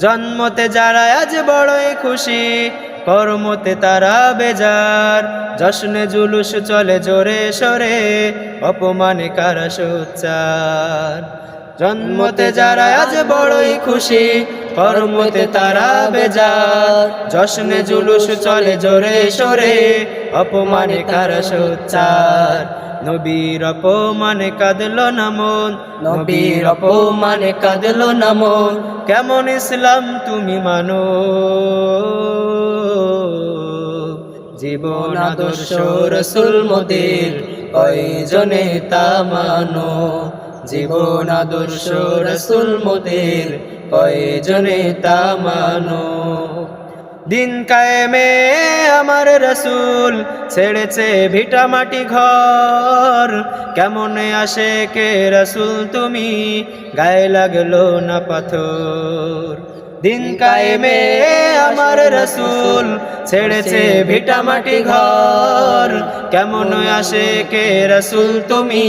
জন্মতে যারা আজ বড়ই খুশি, কর্মতে তারা বেজার। জশ্নে জুলুস চলে জোরে সরে, অপমানে কারা সোচ্চার। জন্মতে যারা আজ বড়ই খুশি কর্মতে তারা বেজার। জশ্নে জুলুস চলে, জোরে সরে, অপমানে কারা সোচ্চার? নবীর অপমানে কাঁদলো না মন, নবীর অপমানে কাঁদলো না মন। কেমন ইসলাম তুমি মানো? জীবন আদর্শ রসুল মোদের, কয়জনে তা মানো? জীবন আদর্শ রসুল মোদের কয়জনে তা মানো দিন কায়েমে আমার রসুল ছেড়েছে ভিটা মাটি ঘর। কেমন আসে কে রসুল তুমি? গায়ে লাগল না পাথর। দিন কায়েমে আমার রসুল ছেড়েছে ভিটা মাটি ঘর। কেমন আসে কে রসুল তুমি?